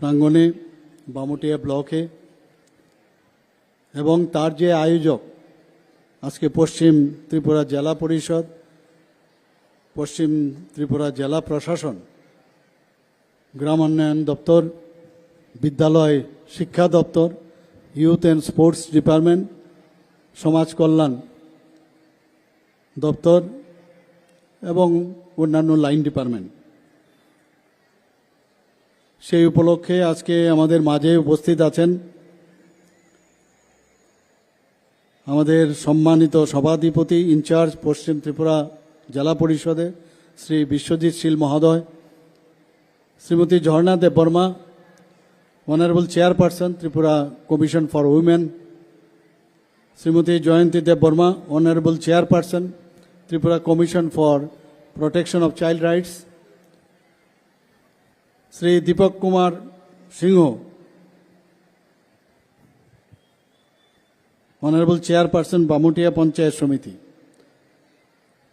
প্রাঙ্গণে, বামুটিয়া ব্লকে এবং তার যে আয়োজক, আজকে পশ্চিম ত্রিপুরা জেলা পরিষদ, পশ্চিম ত্রিপুরা জেলা প্রশাসন গ্রাম উন্নয়ন দপ্তর, বিদ্যালয় শিক্ষা দপ্তর, ইউথ অ্যান্ড স্পোর্টস ডিপার্টমেন্ট, সমাজ কল্যাণ দপ্তর এবং অন্যান্য লাইন ডিপার্টমেন্ট। সেই উপলক্ষে আজকে আমাদের মাঝে উপস্থিত আছেন আমাদের সম্মানিত সভাধিপতি ইনচার্জ পশ্চিম ত্রিপুরা জেলা পরিষদে শ্রী বিশ্বজিৎ শীল মহোদয়, Shrimati Jharna Deb Barma, honourable chairperson Tripura commission for women, Shrimati Jayanti Deb Barma, honourable chairperson Tripura commission for protection of child rights Shri Dipak Kumar Singha honourable chairperson Bamutia panchayat samiti.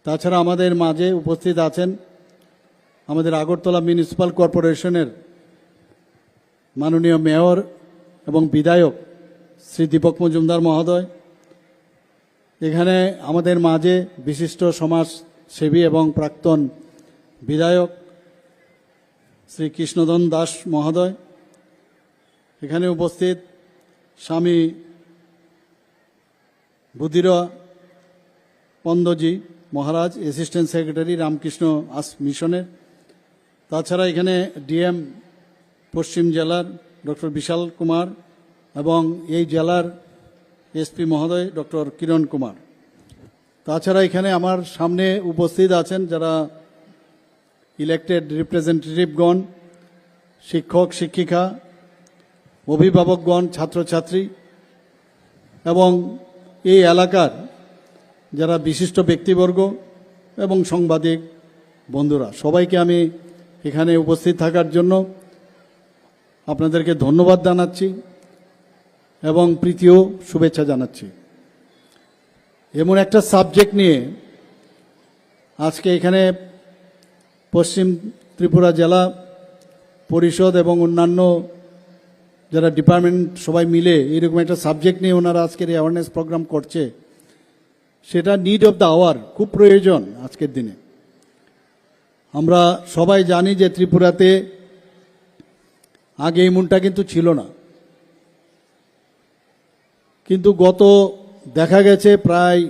তাছাড়া আমাদের মাঝে উপস্থিত আছেন আমাদের Agartala municipal কর্পোরেশনের মাননীয় mayor এবং বিধায়ক শ্রী দীপক মজুমদার মহোদয়। এখানে আমাদের মাঝে বিশিষ্ট সমাজসেবী এবং প্রাক্তন বিধায়ক শ্রী কৃষ্ণধন দাস মহোদয়। এখানে উপস্থিত স্বামী বুদ্ধিরা পন্দজি মহারাজ অ্যাসিস্ট্যান্ট সেক্রেটারি রামকৃষ্ণ আস মিশনের। তাছাড়া এখানে ডিএম পশ্চিম জেলার ডক্টর বিশাল কুমার এবং এই জেলার এসপি মহোদয় ডক্টর কিরণ কুমার। তাছাড়া এখানে আমার সামনে উপস্থিত আছেন যারা ইলেক্টেড রিপ্রেজেন্টেটিভগণ শিক্ষক, শিক্ষিকা, অভিভাবকগণ, ছাত্রছাত্রী এবং এই এলাকার যারা বিশিষ্ট ব্যক্তিবর্গ এবং সাংবাদিক বন্ধুরা, সবাইকে আমি এখানে উপস্থিত থাকার জন্য আপনাদেরকে ধন্যবাদ জানাচ্ছি এবং প্রীতিও শুভেচ্ছা জানাচ্ছি। এমন একটা সাবজেক্ট নিয়ে আজকে এখানে পশ্চিম ত্রিপুরা জেলা পরিষদ এবং অন্যান্য যারা ডিপার্টমেন্ট সবাই মিলে এরকম একটা সাবজেক্ট নিয়ে ওনারা আজকের এই অ্যাওয়ারনেস প্রোগ্রাম করছে, সেটা নিড অফ দ্য আওয়ার খুব প্রয়োজন আজকের দিনে। আমরা সবাই জানি যে ত্রিপুরাতে আগে এই মনটা কিন্তু ছিল না। কিন্তু গত দেখা গেছে প্রায়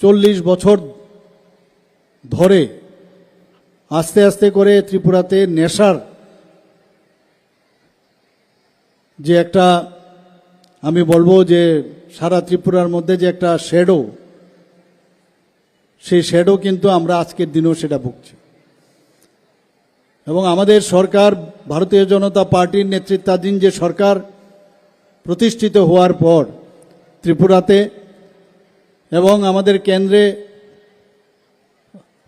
চল্লিশ বছর ধরে আস্তে আস্তে করে ত্রিপুরাতে নেশার যে একটা, আমি বলব যে সারা ত্রিপুরার মধ্যে যে একটা শ্যাডো সেই শ্যাডো কিন্তু আমরা আজকের দিনেও সেটা ভুগছি। এবং আমাদের সরকার, ভারতীয় জনতা পার্টির নেতৃত্বাধীন যে সরকার প্রতিষ্ঠিত হওয়ার পর ত্রিপুরাতে এবং আমাদের কেন্দ্রে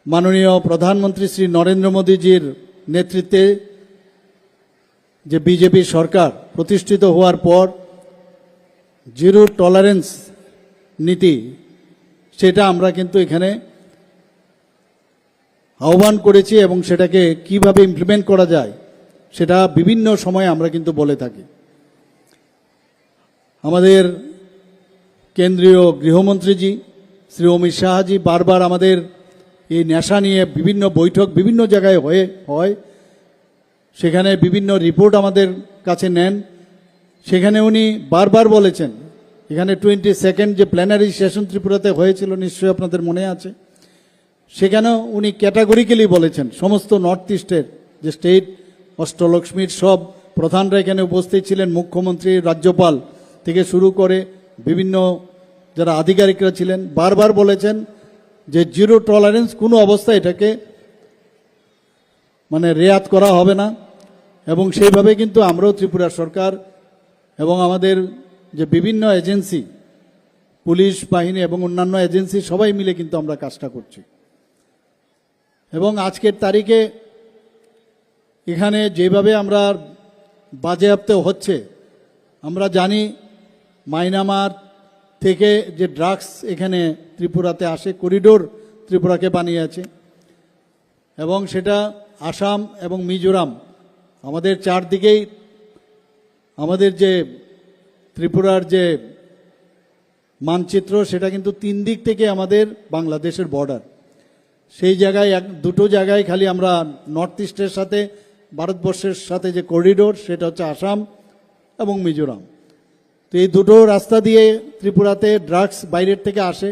মাননীয় প্রধানমন্ত্রী শ্রী নরেন্দ্র মোদীজির নেতৃত্বে যে বিজেপি সরকার প্রতিষ্ঠিত হওয়ার পর জিরো টলারেন্স নীতি, সেটা আমরা কিন্তু এখানে আহ্বান করেছি এবং সেটাকে কীভাবে ইমপ্লিমেন্ট করা যায়, সেটা বিভিন্ন সময়ে আমরা কিন্তু বলে থাকি। আমাদের কেন্দ্রীয় গৃহমন্ত্রীজি শ্রী অমিত শাহজি বারবার আমাদের এই নেশা নিয়ে বিভিন্ন বৈঠক বিভিন্ন জায়গায় হয়ে, হয়। সেখানে বিভিন্ন রিপোর্ট আমাদের কাছে নেন। সেখানে উনি বারবার বলেছেন, এখানে টোয়েন্টি সেকেন্ড যে প্ল্যানারি সেশন ত্রিপুরাতে হয়েছিল নিশ্চয়ই আপনাদের মনে আছে। সেখানেও উনি ক্যাটাগরিক্যালি বলেছেন, সমস্ত নর্থ ইস্টের যে স্টেট অষ্টলক্ষ্মীর সব প্রধানরা এখানে উপস্থিত ছিলেন, মুখ্যমন্ত্রী, রাজ্যপাল থেকে শুরু করে বিভিন্ন যারা আধিকারিকরা ছিলেন, বারবার বলেছেন যে জিরো টলারেন্স কোনো অবস্থায় এটাকে মানে রেয়াত করা হবে না। এবং সেইভাবে কিন্তু আমরাও ত্রিপুরা সরকার এবং আমাদের যে বিভিন্ন এজেন্সি, পুলিশ, বাহিনী এবং অন্যান্য এজেন্সি সবাই মিলে কিন্তু আমরা কাজটা করছি। এবং আজকের তারিখে এখানে যেভাবে আমরা বাজেয়াপ্ত হচ্ছে, আমরা জানি মাইনামার থেকে যে ড্রাগস এখানে ত্রিপুরাতে আসে করিডোর ত্রিপুরাকে বানিয়েছে। এবং সেটা আসাম এবং মিজোরাম, আমাদের চারদিকেই আমাদের যে ত্রিপুরার যে মানচিত্র, সেটা কিন্তু তিন দিক থেকে আমাদের বাংলাদেশের বর্ডার সেই জায়গায় এক, দুটো জায়গায় খালি আমরা নর্থ ইস্টের সাথে, ভারতবর্ষের সাথে যে করিডোর সেটা হচ্ছে আসাম এবং মিজোরাম। তো এই দুটো রাস্তা দিয়ে ত্রিপুরাতে ড্রাগস বাইরের থেকে আসে।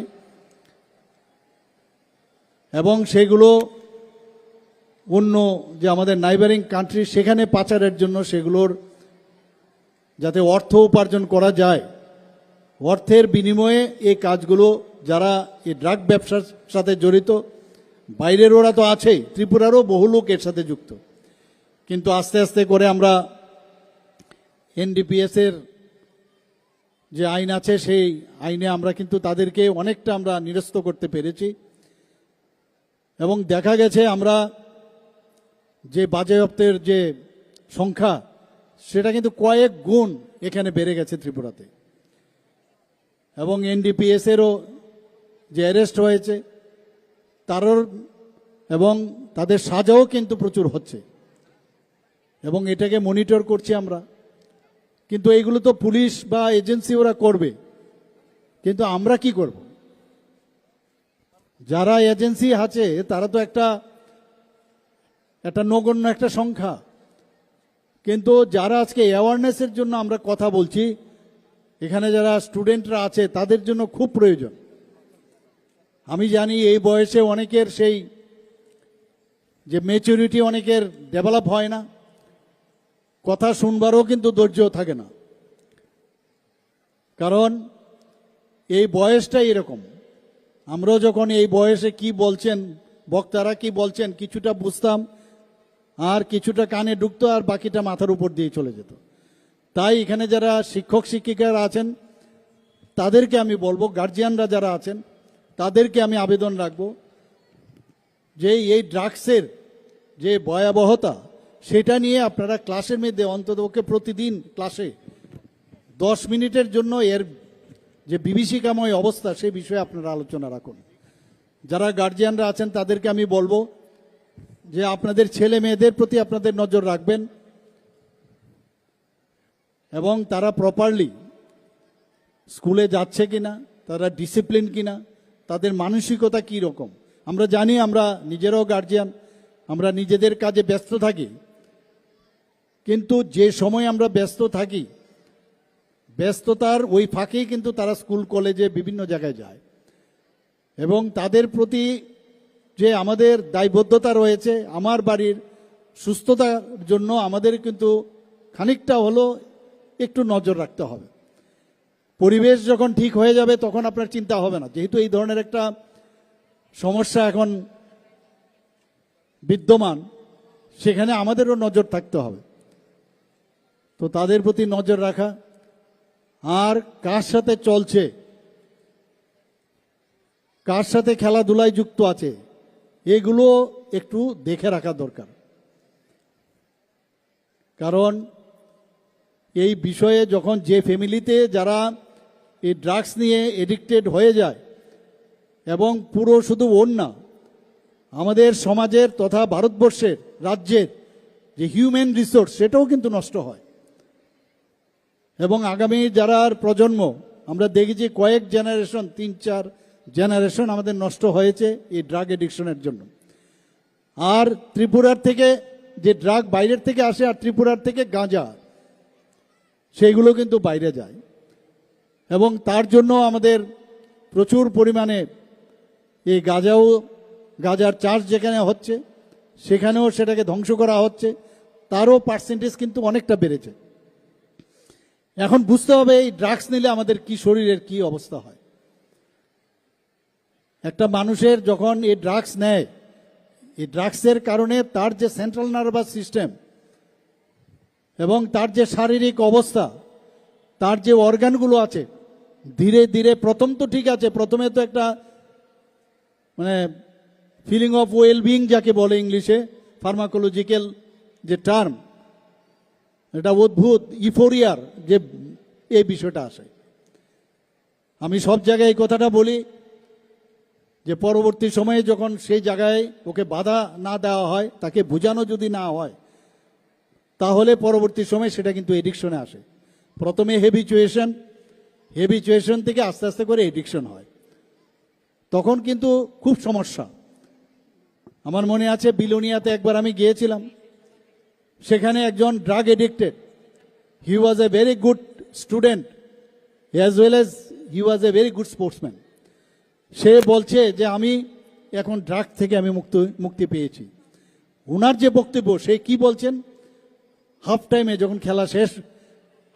এবং সেগুলো অন্য যে আমাদের নাইবারিং কান্ট্রি সেখানে পাচারের জন্য সেগুলোর যাতে অর্থ উপার্জন করা যায়, অর্থের বিনিময়ে এই কাজগুলো যারা এই ড্রাগ ব্যবসার সাথে জড়িত, বাইরের ওরা তো আছেই, ত্রিপুরারও বহু লোক এর সাথে যুক্ত। কিন্তু আস্তে আস্তে করে আমরা এনডিপিএস এর যে আইন আছে, সেই আইনে আমরা কিন্তু তাদেরকে অনেকটা আমরা নিরস্ত করতে পেরেছি। এবং দেখা গেছে আমরা যে বাজেয়াপ্তের যে সংখ্যা, সেটা কিন্তু কয়েক গুণ এখানে বেড়ে গেছে ত্রিপুরাতে। এবং এনডিপিএস এরও যে অ্যারেস্ট হয়েছে, তারও এবং তাদের সাজাও কিন্তু প্রচুর হচ্ছে। এবং এটাকে মনিটর করছি আমরা। কিন্তু এইগুলো তো পুলিশ বা এজেন্সি ওরা করবে। কিন্তু আমরা কি করব? যারা এজেন্সি আছে, তারা তো একটা একটা নগণ্য একটা সংখ্যা। কিন্তু যারা আজকে অ্যাওয়ারনেসের জন্য আমরা কথা বলছি, এখানে যারা স্টুডেন্টরা আছে, তাদের জন্য খুব প্রয়োজন। আমি জানি এই বয়সে অনেকের সেই যে মেচুরিটি অনেকের ডেভেলপ হয় না। কথা শুনবারও কিন্তু ধৈর্য থাকে না। কারণ এই বয়সটাই এরকম। আমরাও যখন এই বয়সে কি বলছেন, বক্তারা কি বলছেন, কিছুটা বুঝতাম, আর কিছুটা কানে ঢুকতো, আর বাকিটা মাথার উপর দিয়ে চলে যেত। তাই এখানে যারা শিক্ষক, শিক্ষিকারা আছেন, তাদেরকে আমি বলব গার্জিয়ানরা যারা আছেন, তাদেরকে আমি আবেদন রাখব যে এই ড্রাগসের যে ভয়াবহতা সেটা নিয়ে আপনারা ক্লাসের মধ্যে অন্ততপক্ষে প্রতিদিন ক্লাসে দশ মিনিটের জন্য এর যে বিভীষিকাময় অবস্থা সেই বিষয়ে আপনারা আলোচনা রাখুন। যারা গার্জিয়ানরা আছেন, তাদেরকে আমি বলব যে আপনাদের ছেলে মেয়েদের প্রতি আপনাদের নজর রাখবেন এবং তারা প্রপারলি স্কুলে যাচ্ছে কিনা, তারা ডিসিপ্লিন কিনা, তাদের মানসিকতা কি রকম আমরা জানি আমরা নিজেরাও গার্জিয়ান আমরা নিজেদের কাজে ব্যস্ত থাকি। কিন্তু যে সময় আমরা ব্যস্ত থাকি, ব্যস্ততার ওই ফাঁকেই কিন্তু তারা স্কুল, কলেজে বিভিন্ন জায়গায় যায়। এবং তাদের প্রতি যে আমাদের দায়বদ্ধতা রয়েছে, আমার বাড়ির সুস্থতার জন্য আমাদের কিন্তু খানিকটা হলো একটু নজর রাখতে হবে। পরিবেশ যখন ঠিক হয়ে যাবে তখন আপনার চিন্তা হবে না। যেহেতু এই ধরনের একটা সমস্যা এখন বিদ্যমান, সেখানে আমাদেরও নজর থাকতে হবে। তো তাদের প্রতি নজর রাখা। আর কার সাথে চলছে? কার সাথে খেলাধুলায় যুক্ত আছে? এগুলো একটু দেখে রাখা দরকার। কারণ এই বিষয়ে যখন যে ফ্যামিলিতে যারা এই ড্রাগস নিয়ে এডিক্টেড হয়ে যায়, এবং পুরো শুধু ওর না, আমাদের সমাজের তথা ভারতবর্ষের রাজ্যের যে হিউম্যান রিসোর্স, সেটাও কিন্তু নষ্ট হয়। এবং আগামী যারা প্রজন্ম, আমরা দেখেছি কয়েক জেনারেশন তিন, চার জেনারেশন আমাদের নষ্ট হয়েছে এই ড্রাগ এডিকশনের জন্য। আর ত্রিপুরার থেকে যে ড্রাগ বাইরের থেকে আসে আর ত্রিপুরার থেকে গাঁজা, সেইগুলো কিন্তু বাইরে যায়। এবং তার জন্য আমাদের প্রচুর পরিমাণে এই গাঁজাও, গাঁজার চাষ যেখানে হচ্ছে, সেখানেও সেটাকে ধ্বংস করা হচ্ছে। তারও পার্সেন্টেজ কিন্তু অনেকটা বেড়েছে। এখন বুঝতে হবে এই ড্রাগস নিলে আমাদের কি শরীরের কি অবস্থা হয়। একটা মানুষের যখন এই ড্রাগস নেয়, এই ড্রাগসের কারণে তার যে সেন্ট্রাল নার্ভাস সিস্টেম এবং তার যে শারীরিক অবস্থা, তার যে অর্গানগুলো আছে, ধীরে ধীরে প্রথম তো ঠিক আছে, প্রথমে তো একটা মানে ফিলিং অফ ওয়েল বিং যাকে বলে ইংলিশে ফার্মাকোলজিক্যাল যে টার্ম এটা অদ্ভুত, ইফোরিয়ার যে এই বিষয়টা আসে আমি সব জায়গায় এই কথাটা বলি যে পরবর্তী সময়ে যখন সেই জায়গায় ওকে বাধা না দেওয়া হয়, তাকে বোঝানো যদি না হয়, তাহলে পরবর্তী সময় সেটা কিন্তু এডিকশনে আসে। প্রথমে হেবিচুয়েশন হেবিচুয়েশন থেকে আস্তে আস্তে করে এডিকশন হয়। তখন কিন্তু খুব সমস্যা। আমার মনে আছে বিলোনিয়াতে একবার আমি গিয়েছিলাম। সেখানে একজন drug addicted he was a very good student as well as he was a very good sportsman সে বলছে যে, আমি এখন ড্রাগ থেকে আমি মুক্ত, মুক্তি পেয়েছি। ওনার যে বক্তব্য, সে কি বলছেন? হাফ টাইমে যখন খেলা শেষ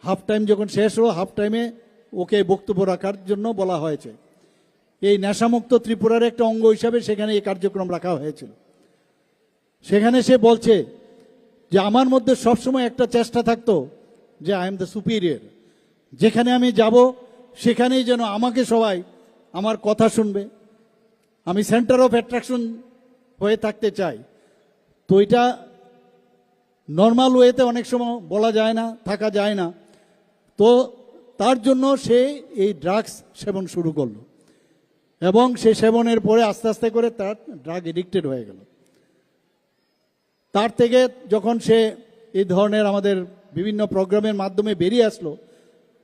হাফ টাইম যখন শেষ হলো হাফ টাইমে ওকে বক্তব্য রাখার জন্য বলা হয়েছে। এই নেশামুক্ত ত্রিপুরার একটা অঙ্গ হিসাবে সেখানে এই কার্যক্রম রাখা হয়েছিল। সেখানে সে বলছে যে আমার মধ্যে সবসময় একটা চেষ্টা থাকতো যে আই এম দ্য সুপিরিয়র যেখানে আমি যাব, সেখানেই যেন আমাকে সবাই আমার কথা শুনবে। আমি সেন্টার অফ অ্যাট্রাকশন হয়ে থাকতে চাই। তো এটা নর্মাল ওয়েতে অনেক সময় বলা যায় না, থাকা যায় না। তো তার জন্য সে এই ড্রাগস সেবন শুরু করল। এবং সে সেবনের পরে আস্তে আস্তে করে তার ড্রাগ এডিক্টেড হয়ে গেল। তার থেকে যখন সে এই ধরনের আমাদের বিভিন্ন প্রোগ্রামের মাধ্যমে বেরিয়ে আসলো,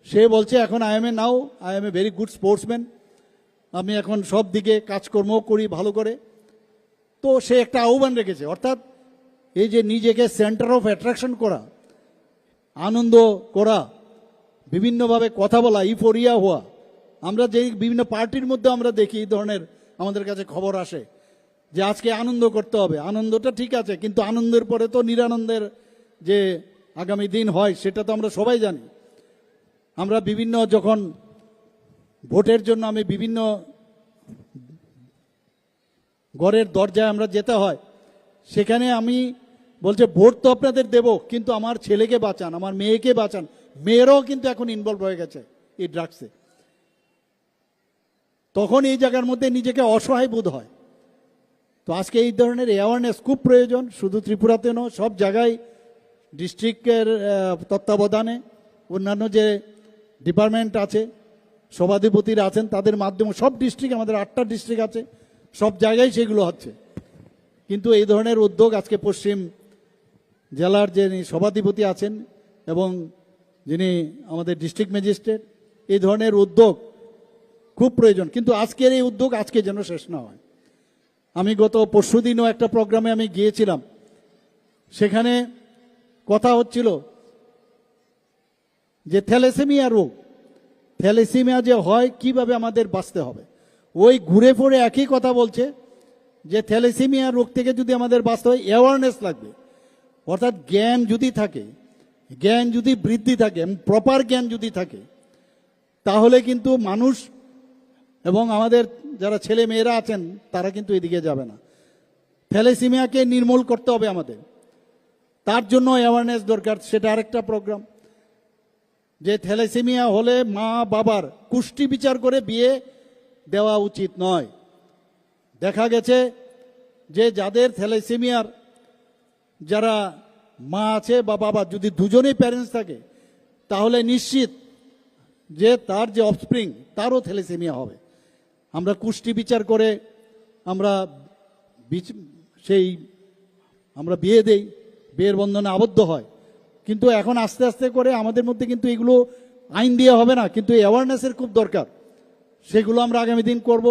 সে বলছে, এখন I am a now I am a very good sportsman আমি এখন সব দিকে কাজকর্মও করি ভালো করে। তো সে একটা আহ্বান রেখেছে, অর্থাৎ এই যে নিজেকে সেন্টার অফ অ্যাট্রাকশন করা, আনন্দ করা, বিভিন্নভাবে কথা বলা ইফোরিয়া হওয়া, আমরা যেই বিভিন্ন পার্টির মধ্যে আমরা দেখি এই ধরনের আমাদের কাছে খবর আসে যে আজকে আনন্দ করতে হবে। আনন্দটা ঠিক আছে, কিন্তু আনন্দের পরে তো নিরানন্দের যে আগামী দিন হয়, সেটা তো আমরা সবাই জানি। আমরা বিভিন্ন যখন ভোটের জন্য আমি বিভিন্ন ঘরের দরজায় আমরা যেতে হয়, সেখানে আমি বলছে, ভোট তো আপনাদের দেব, কিন্তু আমার ছেলেকে বাঁচান, আমার মেয়েকে বাঁচান। মেয়েরাও কিন্তু এখন ইনভলভ হয়ে গেছে এই ড্রাগসে তখন এই জায়গার মধ্যে নিজেকে অসহায় বোধ হয়। তো আজকে এই ধরনের অ্যাওয়ারনেস খুব প্রয়োজন, শুধু ত্রিপুরাতে নয়, সব জায়গায় ডিস্ট্রিক্টের তত্ত্বাবধানে। অন্যান্য যে ডিপার্টমেন্ট আছে, সভাধিপতিরা আছেন, তাদের মাধ্যমে সব ডিস্ট্রিক্ট আমাদের আটটা ডিস্ট্রিক্ট আছে, সব জায়গায় সেগুলো হচ্ছে। কিন্তু এই ধরনের উদ্যোগ আজকে পশ্চিম জেলার যে সভাধিপতি আছেন এবং যিনি আমাদের ডিস্ট্রিক্ট ম্যাজিস্ট্রেট এই ধরনের উদ্যোগ খুব প্রয়োজন। কিন্তু আজকের এই উদ্যোগ আজকে যেন শেষ না হয়। আমি গত পরশুদিনও একটা প্রোগ্রামে আমি গিয়েছিলাম। সেখানে কথা হচ্ছিল যে থ্যালেসেমিয়া রোগ। থ্যালেসেমিয়া যে হয়, কীভাবে আমাদের বাঁচতে হবে? ওই ঘুরে ফিরে একই কথা বলছে যে থ্যালেসেমিয়া রোগ থেকে যদি আমাদের বাঁচতে হয় অ্যাওয়ারনেস লাগবে। অর্থাৎ জ্ঞান যদি থাকে, জ্ঞান যদি বৃদ্ধি থাকে প্রপার জ্ঞান যদি থাকে, তাহলে কিন্তু মানুষ এবং আমাদের যারা ছেলে মেয়েরা আছেন, তারা কিন্তু এদিকে যাবে না। থ্যালেসিমিয়াকে নির্মূল করতে হবে আমাদের। তার জন্য অ্যাওয়ারনেস দরকার, সেটা আরেকটা প্রোগ্রাম যে থ্যালেসেমিয়া হলে মা বাবার কুষ্টি বিচার করে বিয়ে দেওয়া উচিত নয়। দেখা গেছে যে যাদের থ্যালেসেমিয়ার যারা মা আছে বা বাবা, যদি দুজনেই প্যারেন্টস থাকে, তাহলে নিশ্চিত যে তার যে অফস্প্রিং তারও থ্যালেসেমিয়া হবে। আমরা কুষ্টি বিচার করে আমরা সেই আমরা বিয়ে দেই, বিয়ের বন্ধনে আবদ্ধ হয়। কিন্তু এখন আস্তে আস্তে করে আমাদের মধ্যে কিন্তু এগুলো আইন দিয়ে হবে না, কিন্তু অ্যাওয়ারনেসের খুব দরকার। সেগুলো আমরা আগামী দিন করব।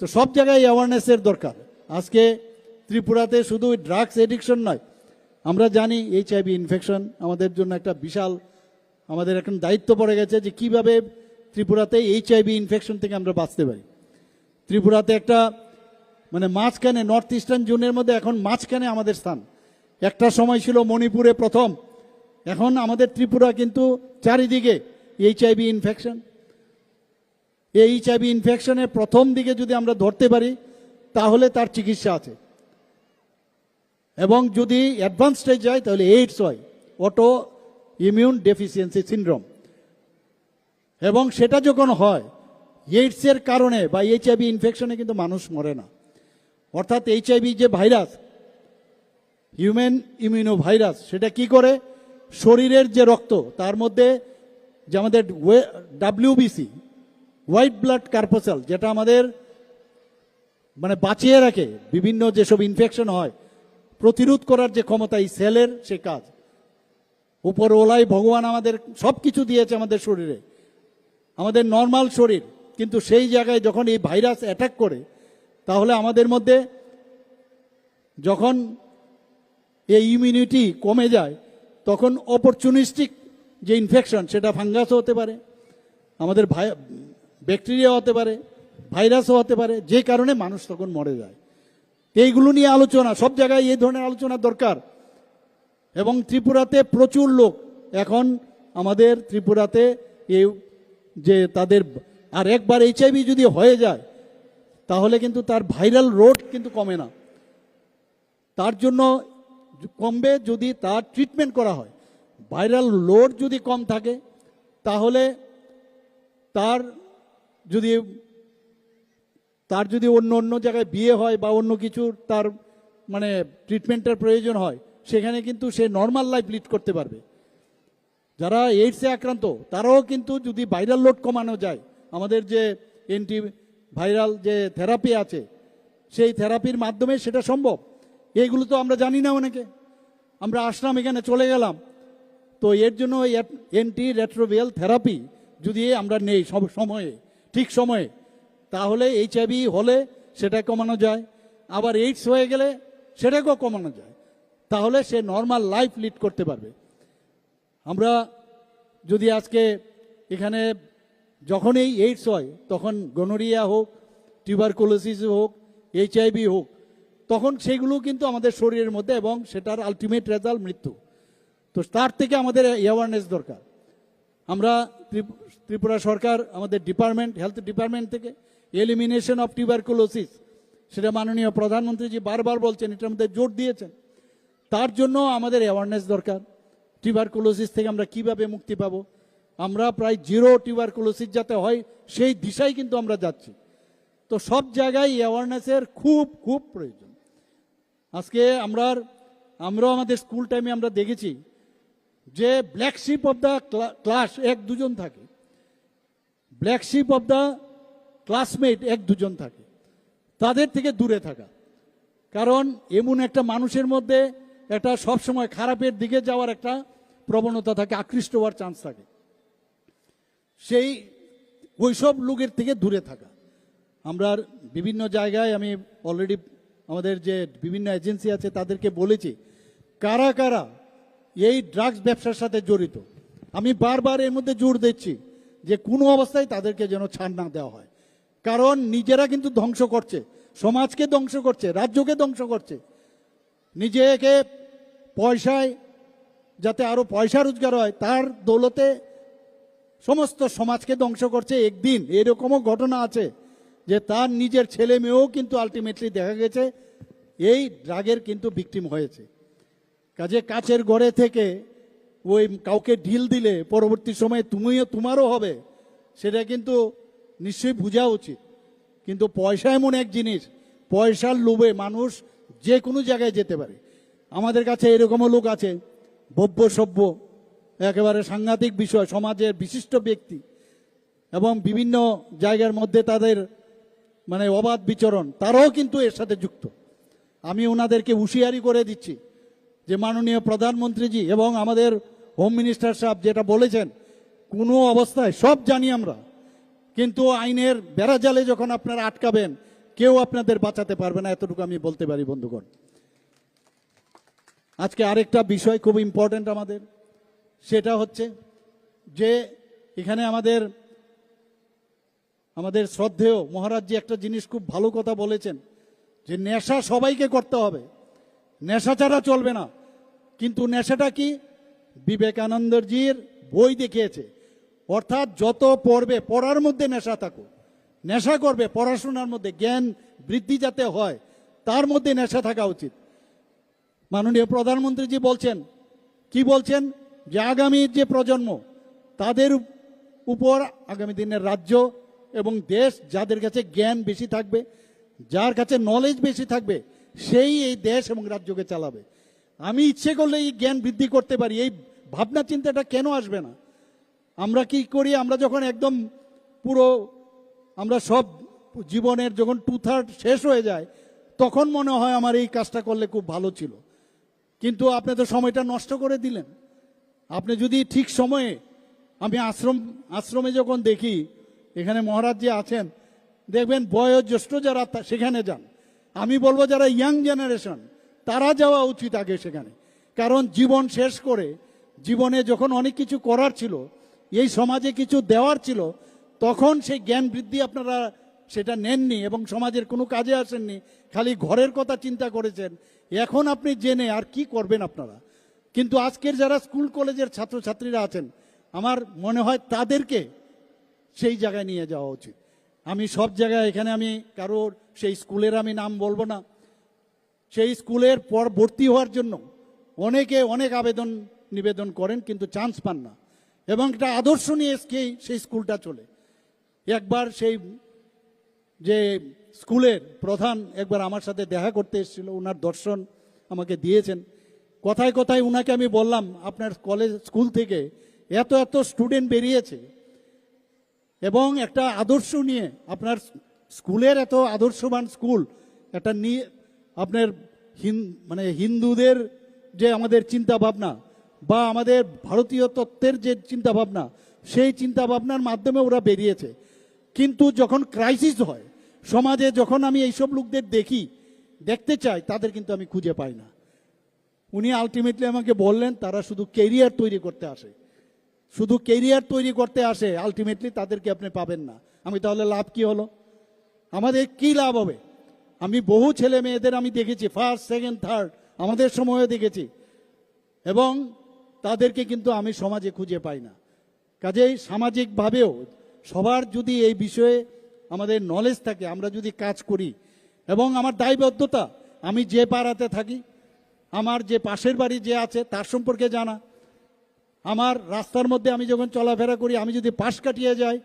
তো সব জায়গায় অ্যাওয়ারনেসের দরকার। আজকে ত্রিপুরাতে শুধু ড্রাগস এডিকশন নয়, আমরা জানি এইচআইভি ইনফেকশন আমাদের জন্য একটা বিশাল, আমাদের এখন দায়িত্ব পড়ে গেছে যে কীভাবে ত্রিপুরাতে এইচআইভি ইনফেকশন থেকে আমরা বাঁচতে পারি। ত্রিপুরাতে একটা মানে মাঝখানে নর্থ ইস্টার্ন জোনের মধ্যে এখন মাঝখানে আমাদের স্থান। একটা সময় ছিল মণিপুরে প্রথম, এখন আমাদের ত্রিপুরা কিন্তু চারিদিকে এইচআইভি ইনফেকশন এই এইচআইভি ইনফেকশনের প্রথম দিকে যদি আমরা ধরতে পারি, তাহলে তার চিকিৎসা আছে। এবং যদি অ্যাডভান্স স্টেজ যায়, তাহলে এইডস হয় অটো ইমিউন ডেফিসিয়েন্সি সিনড্রোম এবং সেটা যখন হয় এইডসের কারণে বা এইচআইভি ইনফেকশনে কিন্তু মানুষ মরে না। অর্থাৎ এইচআইভি যে ভাইরাস হিউম্যান ইমিউনো ভাইরাস সেটা কি করে? শরীরের যে রক্ত, তার মধ্যে যে আমাদের ডাব্লিউবিসি হোয়াইট ব্লাড কার্পোসেল যেটা আমাদের মানে বাঁচিয়ে রাখে বিভিন্ন যেসব ইনফেকশন হয়, প্রতিরোধ করার যে ক্ষমতা এই সেলের সে কাজ। উপর ওলাই ভগবান আমাদের সব কিছু দিয়েছে আমাদের শরীরে। আমাদের নর্মাল শরীর কিন্তু সেই জায়গায় যখন এই ভাইরাস অ্যাটাক করে, তাহলে আমাদের মধ্যে যখন এই ইমিউনিটি কমে যায়, তখন অপরচুনিস্টিক যে ইনফেকশন সেটা ফাঙ্গাসও হতে পারে, আমাদের ভাই ব্যাকটেরিয়া হতে পারে ভাইরাসও হতে পারে, যে কারণে মানুষ তখন মরে যায়। এইগুলো নিয়ে আলোচনা, সব জায়গায় এই ধরনের আলোচনা দরকার। এবং ত্রিপুরাতে প্রচুর লোক এখন আমাদের ত্রিপুরাতে এই যে তাদের আর একবার এইচআইভি যদি হয়ে যায়, তাহলে কিন্তু তার ভাইরাল রোড কিন্তু কমে না। তার জন্য কমবে যদি তার ট্রিটমেন্ট করা হয়। ভাইরাল লোড যদি কম থাকে, তাহলে তার যদি তার যদি অন্য অন্য জায়গায় বিয়ে হয় বা অন্য কিছুর তার মানে ট্রিটমেন্টের প্রয়োজন হয়, সেখানে কিন্তু সে নর্মাল লাইফ লিড করতে পারবে। যারা এইডসে আক্রান্ত, তারাও কিন্তু যদি ভাইরাল লোড কমানো যায় আমাদের যে এন্টি ভাইরাল যে থেরাপি আছে, সেই থেরাপির মাধ্যমে সেটা সম্ভব। এইগুলো তো আমরা জানি না অনেকে। আমরা আসলাম, এখানে চলে গেলাম। তো এর জন্য এন্টি রেট্রোভিয়াল থেরাপি যদি আমরা নেই সব সময়ে, ঠিক সময়ে, তাহলে এইচআইভি হলে সেটা কমানো যায়। আবার এইডস হয়ে গেলে সেটাকেও কমানো যায়। তাহলে সে নর্মাল লাইফ লিড করতে পারবে। আমরা যদি আজকে এখানে যখনই এইডস হয়, তখন গনোরিয়া হোক টিউবারকুলোসিস হোক এইচআইভি হোক, তখন সেগুলো কিন্তু আমাদের শরীরের মধ্যে এবং সেটার আলটিমেট রেজাল্ট মৃত্যু। তো তার থেকে আমাদের অ্যাওয়ারনেস দরকার। আমরা ত্রিপুরা সরকার, আমাদের ডিপার্টমেন্ট হেলথ ডিপার্টমেন্ট থেকে এলিমিনেশন অফ টিউবারকুলোসিস সেটা মাননীয় প্রধানমন্ত্রীজি বারবার বলছেন, এটার মধ্যে জোর দিয়েছেন। তার জন্য আমাদের অ্যাওয়ারনেস দরকার। টিউবারকুলোসিস থেকে আমরা কীভাবে মুক্তি পাবো? আমরা প্রায় জিরো টিউবারকুলোসিস যাতে হয়, সেই দিশায় কিন্তু আমরা যাচ্ছি। তো সব জায়গায় অ্যাওয়ারনেসের খুব খুব প্রয়োজন। আজকে আমরা আমরাও আমাদের স্কুল টাইমে আমরা দেখেছি যে black sheep of the class এক দুজন থাকে। Black sheep of the classmate এক দুজন থাকে। তাদের থেকে দূরে থাকা। কারণ এমন একটা মানুষের মধ্যে একটা সবসময় খারাপের দিকে যাওয়ার একটা প্রবণতা থাকে, আকৃষ্ট হওয়ার চান্স থাকে। সেই ওইসব লোকের থেকে দূরে থাকা। আমরা বিভিন্ন জায়গায় আমি অলরেডি আমাদের যে বিভিন্ন এজেন্সি আছে তাদেরকে বলেছি, কারা কারা এই ড্রাগস ব্যবসার সাথে জড়িত? আমি বারবার এর মধ্যে জোর দিচ্ছি যে কোনো অবস্থায় তাদেরকে যেন ছাড় না দেওয়া হয়। কারণ নিজেরা কিন্তু ধ্বংস করছে, সমাজকে ধ্বংস করছে, রাজ্যকে ধ্বংস করছে। নিজেকে পয়সায়, যাতে আরও পয়সা রোজগার হয়, তার দৌলতে সমস্ত সমাজকে ধ্বংস করছে একদিন। এরকমও ঘটনা আছে যে তার নিজের ছেলে মেয়েও কিন্তু আলটিমেটলি দেখা গেছে, এই ড্রাগের কিন্তু ভিকটিম হয়েছে। কাজে কাচের গড়ে থেকে ওই কাউকে ঢিল দিলে পরবর্তী সময়ে তুমিও তোমারও হবে, সেটা কিন্তু নিশ্চয়ই বোঝা উচিত। কিন্তু পয়সা এমন এক জিনিস, পয়সার লোভে মানুষ যে কোনো জায়গায় যেতে পারে। আমাদের কাছে এরকমও লোক আছে, ভব্য সভ্য একেবারে সাংঘাতিক বিষয়, সমাজের বিশিষ্ট ব্যক্তি এবং বিভিন্ন জায়গার মধ্যে তাদের মানে অবাধ বিচরণ, তারাও কিন্তু এর সাথে যুক্ত। আমি ওনাদেরকে হুঁশিয়ারি করে দিচ্ছি যে মাননীয় প্রধানমন্ত্রীজি এবং আমাদের হোম মিনিস্টার সাহেব যেটা বলেছেন, কোনো অবস্থায় সব জানি আমরা, কিন্তু আইনের বেড়াজালে যখন আপনারা আটকাবেন, কেউ আপনাদের বাঁচাতে পারবে না, এতটুকু আমি বলতে পারি বন্ধুগণ। আজকে আরেকটা বিষয় খুব ইম্পর্ট্যান্ট আমাদের। সেটা হচ্ছে যে এখানে আমাদের আমাদের শ্রদ্ধেয় মহারাজজি একটা জিনিস খুব ভালো কথা বলেছেন যে নেশা সবাইকে করতে হবে। নেশা ছাড়া চলবে না। কিন্তু নেশাটা কি? বিবেকানন্দজির বই দেখিয়েছে। অর্থাৎ যত পড়বে, পড়ার মধ্যে নেশা থাকুক। নেশা করবে, পড়াশোনার মধ্যে জ্ঞান বৃদ্ধি যাতে হয়, তার মধ্যে নেশা থাকা উচিত। মাননীয় প্রধানমন্ত্রীজি বলছেন, কি বলছেন? যে আগামী যে প্রজন্ম, তাদের উপর আগামী দিনের রাজ্য এবং দেশ যাদের কাছে জ্ঞান বেশি থাকবে, যার কাছে নলেজ বেশি থাকবে, সেই এই দেশ এবং রাজ্যকে চালাবে। আমি ইচ্ছে করলে এই জ্ঞান বৃদ্ধি করতে পারি, এই ভাবনা চিন্তাটা কেন আসবে না? আমরা কি করি? আমরা যখন একদম পুরো, আমরা সব জীবনের যখন টু থার্ড শেষ হয়ে যায়, তখন মনে হয় আমার এই কাজটা করলে খুব ভালো ছিল। কিন্তু আপনি তো সময়টা নষ্ট করে দিলেন। আপনি যদি ঠিক সময়ে, আমি আশ্রম, আশ্রমে যখন দেখি, এখানে মহারাজ যে আছেন, দেখবেন বয়োজ্যেষ্ঠ যারা সেখানে যান। আমি বলব যারা ইয়াং জেনারেশন, তারা যাওয়া উচিত আগে সেখানে। কারণ জীবন শেষ করে, জীবনে যখন অনেক কিছু করার ছিল, এই সমাজে কিছু দেওয়ার ছিল, তখন সেই জ্ঞান বৃদ্ধি আপনারা সেটা নেননি এবং সমাজের কোনো কাজে আসেননি, খালি ঘরের কথা চিন্তা করেছেন। এখন আপনি জেনে আর কি করবেন আপনারা? কিন্তু আজকের যারা স্কুল কলেজের ছাত্রছাত্রীরা আছেন, আমার মনে হয় তাদেরকে সেই জায়গায় নিয়ে যাওয়া উচিত। আমি সব জায়গায় এখানে আমি কারোর সেই স্কুলের আমি নাম বলব না। সেই স্কুলের পর ভর্তি হওয়ার জন্য অনেকে অনেক আবেদন নিবেদন করেন, কিন্তু চান্স পান না। এবং একটা আদর্শ নিয়ে এসকেই সেই স্কুলটা চলে। একবার সেই যে স্কুলের প্রধান একবার আমার সাথে দেখা করতে এসেছিল, ওনার দর্শন আমাকে দিয়েছেন। কথায় কথায় উনাকে আমি বললাম, আপনার কলেজ স্কুল থেকে এত এত স্টুডেন্ট বেরিয়েছে এবং একটা আদর্শ নিয়ে, আপনার স্কুলের এত আদর্শবান স্কুল একটা নিয়ে আপনার হিন মানে হিন্দুদের যে আমাদের চিন্তা ভাবনা বা আমাদের ভারতীয় তত্ত্বের যে চিন্তা ভাবনা সেই চিন্তা ভাবনার মাধ্যমে ওরা বেরিয়েছে। কিন্তু যখন ক্রাইসিস হয়, সমাজে যখন আমি এইসব লোকদের দেখি, দেখতে চাই, তাদের কিন্তু আমি খুঁজে পাই না। উনি আলটিমেটলি আমাকে বললেন, তারা শুধু কেরিয়ার তৈরি করতে আসে। শুধু কেরিয়ার তৈরি করতে আসে আলটিমেটলি তাদেরকে আপনি পাবেন না। আমি তাহলে লাভ কি হলো? আমাদের কি লাভ হবে? আমি বহু ছেলে মেয়েদের আমি দেখেছি ফার্স্ট সেকেন্ড থার্ড আমাদের সময়ও দেখেছি। এবং তাদেরকে কিন্তু আমি সমাজে খুঁজে পাই না। কাজেই সামাজিকভাবেও সবার যদি এই বিষয়ে আমাদের নলেজ থাকে, আমরা যদি কাজ করি, এবং আমার দায়বদ্ধতা, আমি যে পাড়াতে থাকি আমার যে পাশের বাড়ি যে আছে, তার সম্পর্কে জানা। আমার রাস্তার মধ্যে আমি যখন চলাফেরা করি, আমি যদি পাশ কাটিয়ে যাই,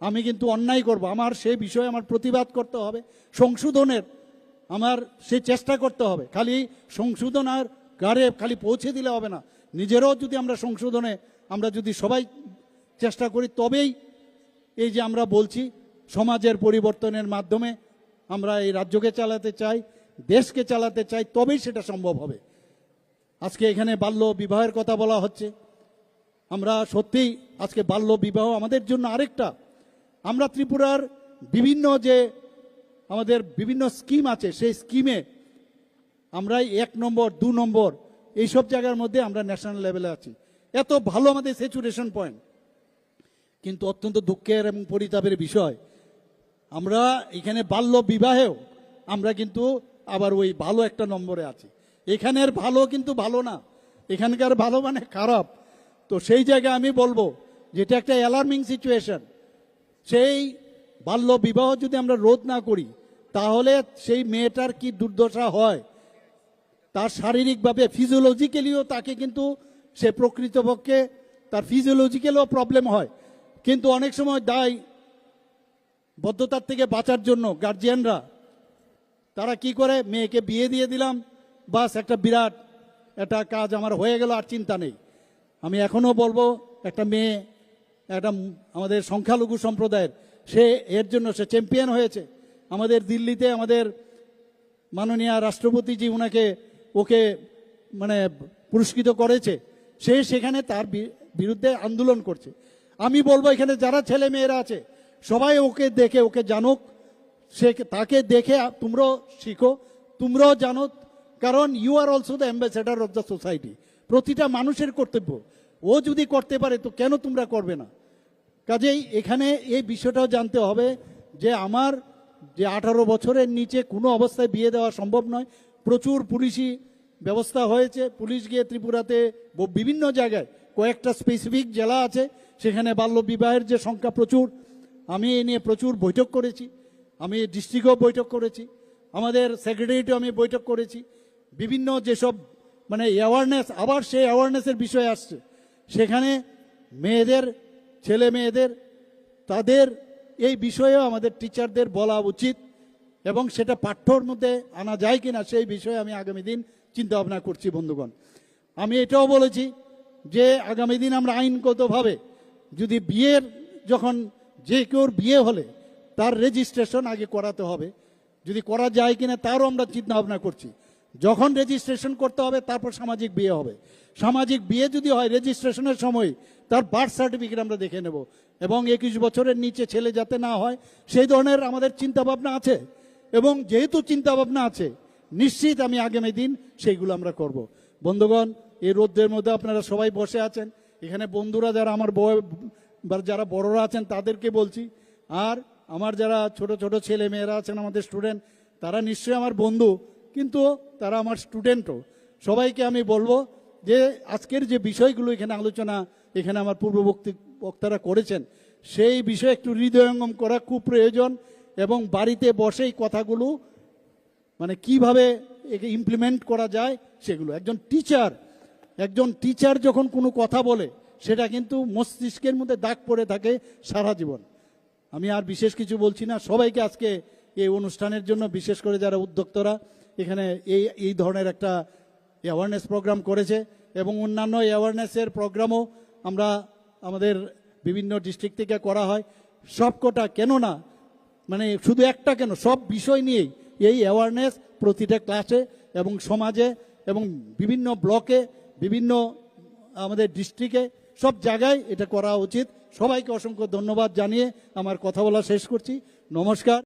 আমি কিন্তু অন্যায় করব। আমার সেই বিষয়ে আমার প্রতিবাদ করতে হবে, সংশোধনের আমার সে চেষ্টা করতে হবে। খালি সংশোধন আর গাড়ে খালি পৌঁছে দিলে হবে না। নিজেরও যদি আমরা সংশোধনে আমরা যদি সবাই চেষ্টা করি, তবেই এই যে আমরা বলছি, সমাজের পরিবর্তনের মাধ্যমে আমরা এই রাজ্যকে চালাতে চাই। দেশকে চালাতে চাই, তবেই সেটা সম্ভব হবে। আজকে এখানে বাল্য বিবাহের কথা বলা হচ্ছে। আমরা সত্যিই আজকে বাল্য বিবাহ আমাদের জন্য আরেকটা। আমরা ত্রিপুরার বিভিন্ন যে আমাদের বিভিন্ন স্কিম আছে, সেই স্কিমে আমরা এক নম্বর, দু নম্বর, এইসব জায়গার মধ্যে আমরা ন্যাশনাল লেভেলে আছি। এত ভালো আমাদের স্যাচুরেশন পয়েন্ট। কিন্তু অত্যন্ত দুঃখের এবং পরিতাপের বিষয়, আমরা এখানে বাল্য বিবাহেও আমরা কিন্তু আবার ওই ভালো একটা নম্বরে আছি। এখানের ভালো কিন্তু ভালো না। এখানকার ভালো মানে খারাপ। তো সেই জায়গায় আমি বলব, যেটা একটা অ্যালার্মিং সিচুয়েশন সেই বাল্য বিবাহ যদি আমরা রোধ না করি, তাহলে সেই মেয়েটার কি দুর্দশা হয়? তার শারীরিকভাবে ফিজিওলজিক্যালিও তাকে কিন্তু সে প্রকৃতপক্ষে, তার ফিজিওলজিক্যালও প্রবলেম হয়। কিন্তু অনেক সময় দায় বদ্ধতার থেকে বাঁচার জন্য গার্জিয়ানরা তারা কি করে? মেয়েকে বিয়ে দিয়ে দিলাম। বাস, একটা বিরাট, একটা কাজ আমার হয়ে গেল আর চিন্তা নেই। আমি এখনও বলব, একটা মেয়ে, একটা আমাদের সংখ্যালঘু সম্প্রদায়ের, সে এর জন্য সে চ্যাম্পিয়ন হয়েছে। আমাদের দিল্লিতে আমাদের মাননীয় রাষ্ট্রপতি রাষ্ট্রপতিজি ওনাকে ওকে মানে পুরস্কৃত করেছে। সে সেখানে তার বিরুদ্ধে আন্দোলন করছে। আমি বলব এখানে যারা ছেলে মেয়েরা আছে, সবাই ওকে দেখে, ওকে জানুক। সে তাকে দেখে তোমরাও শিখো, তোমরাও জানো, কারণ you are also the ambassador of the society প্রতিটা মানুষের কর্তব্য। ও যদি করতে পারে, তো কেন তোমরা করবে না? কাজেই এখানে এই বিষয়টাও জানতে হবে যে আমার যে আঠারো বছরের নিচে কোনো অবস্থায় বিয়ে দেওয়া সম্ভব নয়। প্রচুর পুলিশি ব্যবস্থা হয়েছে। পুলিশ গিয়ে ত্রিপুরাতে বিভিন্ন জায়গায় কয়েকটা স্পেসিফিক জেলা আছে। সেখানে বাল্য বিবাহের যে সংখ্যা প্রচুর। আমি এ নিয়ে প্রচুর বৈঠক করেছি। আমি ডিস্ট্রিক্টও বৈঠক করেছি। আমাদের সেক্রেটারিয়েটও আমি বৈঠক করেছি। বিভিন্ন যেসব মানে অ্যাওয়ারনেস আবার সেই অ্যাওয়ারনেসের বিষয় আসছে। সেখানে মেয়েদের, ছেলে মেয়েদের, তাদের এই বিষয়েও আমাদের টিচারদের বলা উচিত এবং সেটা পাঠ্যর মধ্যে আনা যায় কিনা সেই বিষয়ে আমি আগামী দিন চিন্তা ভাবনা করছি বন্ধুগণ। আমি এটাও বলেছি যে আগামী দিন আমরা আইনগতভাবে যদি বিয়ের, যখন যে কেউর বিয়ে হলে তার রেজিস্ট্রেশন আগে করাতে হবে। যদি করা যায় কিনা তারও আমরা চিন্তা ভাবনা করছি। যখন রেজিস্ট্রেশন করতে হবে, তারপর সামাজিক বিয়ে হবে। সামাজিক বিয়ে যদি হয় রেজিস্ট্রেশনের সময় তার বার্থ সার্টিফিকেট আমরা দেখে নেব এবং একুশ বছরের নিচে ছেলে যাতে না হয়, সেই ধরনের আমাদের চিন্তা ভাবনা আছে। এবং যেহেতু চিন্তা ভাবনা আছে, নিশ্চিত আমি আগামী দিন সেইগুলো আমরা করব। বন্ধুগণ, এই রোদ্রের মধ্যে আপনারা সবাই বসে আছেন। এখানে বন্ধুরা যারা আমার বয় যারা বড়রা আছেন তাদেরকে বলছি। আর আমার যারা ছোট ছোট ছেলে মেয়েরা আছেন, আমাদের স্টুডেন্ট তারা নিশ্চয়ই আমার বন্ধু, কিন্তু তারা আমার স্টুডেন্টও সবাইকে আমি বলব যে আজকের যে বিষয়গুলো এখানে আলোচনা, এখানে আমার পূর্ববর্তী বক্তারা করেছেন, সেই বিষয়ে একটু হৃদয়ঙ্গম করা খুব প্রয়োজন এবং বাড়িতে বসেই কথাগুলো মানে কীভাবে একে ইমপ্লিমেন্ট করা যায় সেগুলো। একজন টিচার একজন টিচার যখন কোনো কথা বলে, সেটা কিন্তু মস্তিষ্কের মধ্যে দাগ পড়ে থাকে সারা জীবন। আমি আর বিশেষ কিছু বলছি না। সবাইকে আজকে এই অনুষ্ঠানের জন্য, বিশেষ করে যারা উদ্যোক্তরা, এখানে এই এই ধরনের একটা অ্যাওয়ারনেস প্রোগ্রাম করেছে এবং অন্যান্য অ্যাওয়ারনেসের প্রোগ্রামও আমরা আমাদের বিভিন্ন ডিস্ট্রিক্ট থেকে করা হয়। সবকটা কেন না? মানে শুধু একটা কেন? সব বিষয় নিয়েই এই অ্যাওয়ারনেস প্রতিটা ক্লাসে এবং সমাজে এবং বিভিন্ন ব্লকে বিভিন্ন আমাদের ডিস্ট্রিক্টে সব জায়গায় এটা করা উচিত। সবাইকে অসংখ্য ধন্যবাদ জানিয়ে আমার কথা বলা শেষ করছি। নমস্কার।